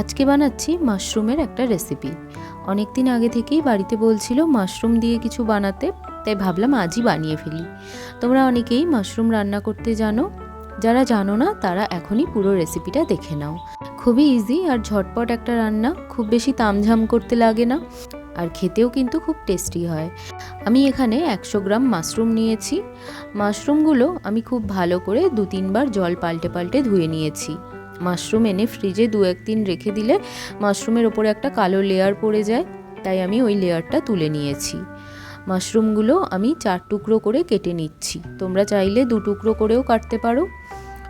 আজকে বানাচ্ছি মাশরুমের একটা রেসিপি অনেক দিন আগে থেকেই বাড়িতে বলছিল মাশরুম দিয়ে কিছু বানাতে, তাই ভাবলাম আজই বানিয়ে ফেলি। তোমরা অনেকেই মাশরুম রান্না করতে জানো, যারা জানো না তারা এখনই পুরো রেসিপিটা দেখে নাও। খুবই ইজি আর ঝটপট একটা রান্না, খুব বেশি তামঝাম করতে লাগে না, আর খেতেও কিন্তু খুব টেস্টি হয়। আমি এখানে একশো গ্রাম মাশরুম নিয়েছি। মাশরুমগুলো আমি খুব ভালো করে দু তিনবার জল পাল্টে পাল্টে ধুয়ে নিয়েছি। মাশরুম এনে ফ্রিজে দু একদিন রেখে দিলে মাশরুমের ওপরে একটা কালো লেয়ার পড়ে যায়, তাই আমি ওই লেয়ারটা তুলে নিয়েছি। মাশরুমগুলো আমি চার টুকরো করে কেটে নিচ্ছি, তোমরা চাইলে দু টুকরো করেও কাটতে পারো।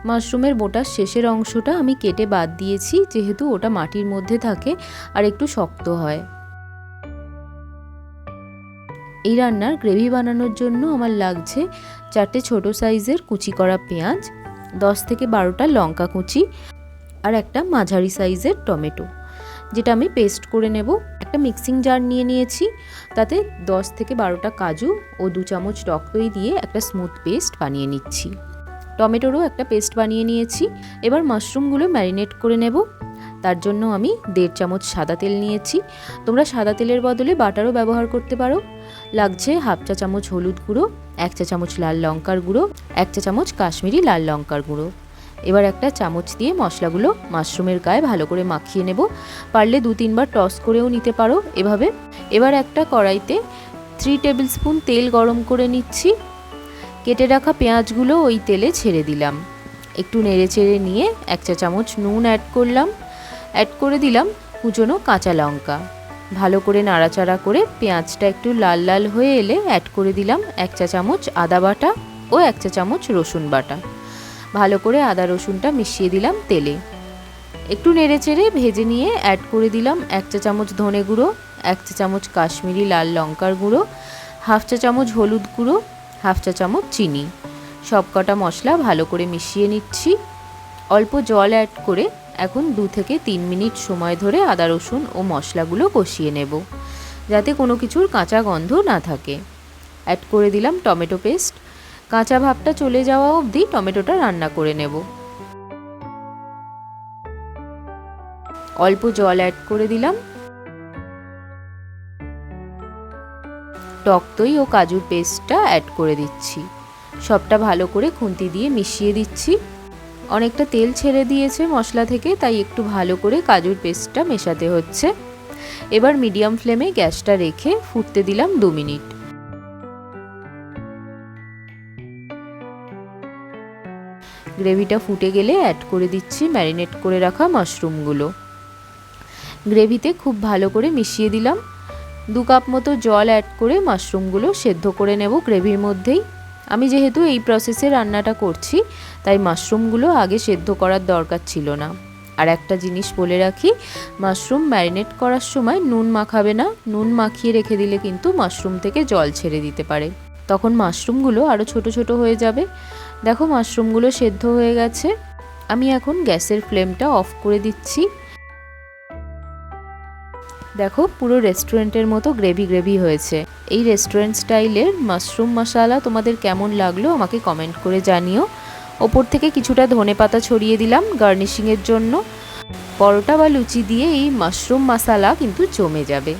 মাশরুমের বোটার শেষের অংশটা আমি কেটে বাদ দিয়েছি, যেহেতু ওটা মাটির মধ্যে থাকে আর একটু শক্ত হয়। এই রান্নার গ্রেভি বানানোর জন্য আমার লাগছে চারটে ছোট সাইজের কুচি করা পেঁয়াজ, দশ থেকে বারোটা লঙ্কা কুচি আর একটা মাঝারি সাইজের টমেটো, যেটা আমি পেস্ট করে নেব। একটা মিক্সিং জার নিয়ে নিয়েছি, তাতে দশ থেকে বারোটা কাজু ও দু চামচ টক দই দিয়ে একটা স্মুথ পেস্ট বানিয়ে নিচ্ছি। টমেটোরও একটা পেস্ট বানিয়ে নিয়েছি, এবার মাশরুমগুলো ম্যারিনেট করে নেব। তার জন্য আমি দেড় চামচ সাদা তেল নিয়েছি। তোমরা সাদা তেলের বদলে বাটারও ব্যবহার করতে পারো। লাগছে হাফ চা চামচ হলুদ গুঁড়ো, এক চা চামচ লাল লঙ্কার গুঁড়ো, এক চা চামচ কাশ্মীরি লাল লঙ্কার গুঁড়ো। এবার একটা চামচ দিয়ে মশলাগুলো মাশরুমের গায়ে ভালো করে মাখিয়ে নেব। পারলে দু তিনবার টস করেও নিতে পারো। এভাবে এবার একটা কড়াইতে থ্রি টেবিল স্পুন তেল গরম করে নিচ্ছি। কেটে রাখা পেঁয়াজগুলো ওই তেলে ছেড়ে দিলাম। একটু নেড়ে চেড়ে নিয়ে এক চা চামচ নুন অ্যাড করলাম। অ্যাড করে দিলাম কুচনো কাঁচা লঙ্কা। ভালো করে নাড়াচাড়া করে পেঁয়াজটা একটু লাল লাল হয়ে এলে অ্যাড করে দিলাম এক চা চামচ আদা বাটা ও এক চা চামচ রসুন বাটা। ভালো করে আদা রসুনটা মিশিয়ে দিলাম তেলে। একটু নেড়ে চেড়ে ভেজে নিয়ে অ্যাড করে দিলাম এক চা চামচ ধনে গুঁড়ো, এক চা চামচ কাশ্মীরি লাল লঙ্কার গুঁড়ো, হাফ চা চামচ হলুদ গুঁড়ো, হাফ চা চামচ চিনি। সব কটা মশলা ভালো করে মিশিয়ে নিচ্ছি। অল্প জল অ্যাড করে এখন দু থেকে তিন মিনিট সময় ধরে আদা রসুন ও মশলাগুলো কষিয়ে নেব, যাতে কোনো কিছুর কাঁচা গন্ধ না থাকে। অ্যাড করে দিলাম টমেটো পেস্ট। কাঁচা ভাবটা চলে যাওয়া অবধি টমেটোটা রান্না করে নেব। অল্প জল অ্যাড করে দিলাম। টক দই ও কাজুর পেস্টটা অ্যাড করে দিচ্ছি। সবটা ভালো করে খুন্তি দিয়ে মিশিয়ে দিচ্ছি। অনেকটা তেল ছেড়ে দিয়েছে মশলা থেকে, তাই একটু ভালো করে কাজুর পেস্টটা মেশাতে হচ্ছে। এবার মিডিয়াম ফ্লেমে গ্যাসটা রেখে ফুটতে দিলাম দু মিনিট। গ্রেভিটা ফুটে গেলে অ্যাড করে দিচ্ছি ম্যারিনেট করে রাখা মাশরুমগুলো গ্রেভিতে খুব ভালো করে মিশিয়ে দিলাম। দু কাপ মতো জল অ্যাড করে মাশরুমগুলো সেদ্ধ করে নেব গ্রেভির মধ্যেই। আমি যেহেতু এই প্রসেসে রান্নাটা করছি, তাই মাশরুমগুলো আগে সেদ্ধ করার দরকার ছিল না। আর একটা জিনিস বলে রাখি মাশরুম ম্যারিনেট করার সময় নুন মাখাবে না। নুন মাখিয়ে রেখে দিলে কিন্তু মাশরুম থেকে জল ছেড়ে দিতে পারে। তখন মাশরুমগুলো আরও ছোট ছোট হয়ে যাবে। দেখো মাশরুমগুলো সেদ্ধ হয়ে গেছে। আমি এখন গ্যাসের ফ্লেমটা অফ করে দিচ্ছি। দেখো পুরো রেস্টুরেন্টের মতো গ্রেভি গ্রেভি হয়েছে। এই রেস্টুরেন্ট স্টাইলের মাশরুম মশালা তোমাদের কেমন লাগল আমাকে কমেন্ট করে জানিও। ওপর থেকে কিছুটা ধনে পাতা ছড়িয়ে দিলাম গার্নিশিংয়ের জন্য। পরোটা বা লুচি দিয়ে এই মাশরুম মশালা কিন্তু জমে যাবে।